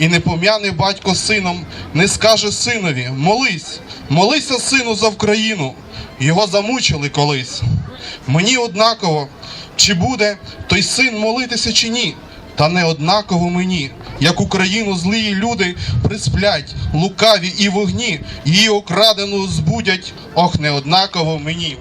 І не пом'яне батько сином, не скаже синові: молись, молися, сину, за Вкраїну. Його замучили колись. Мені однаково, чи буде той син молитися чи ні. Та не однаково мені, як Україну злії люди присплять, лукаві і вогні, її окрадену збудять, ох, не однаково мені.